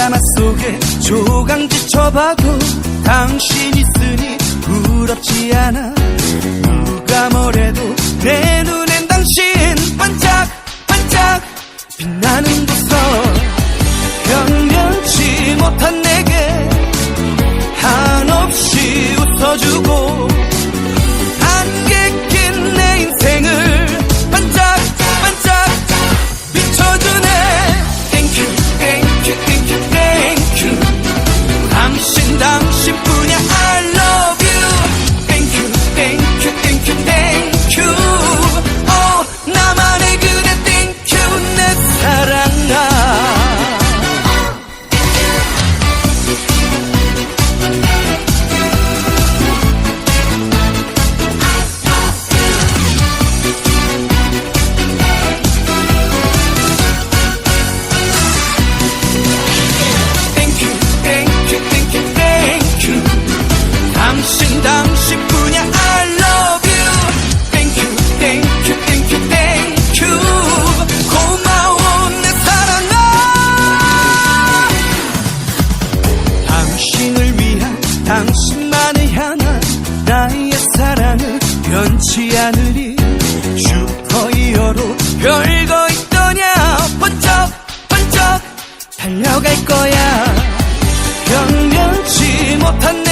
드라마 속에 조강 지쳐봐도 당신 있으니 부럽지 않아. 우연치 않으리 슈퍼히어로 별거 있더냐? 번쩍 번쩍 달려갈 거야. 변명치 못한 내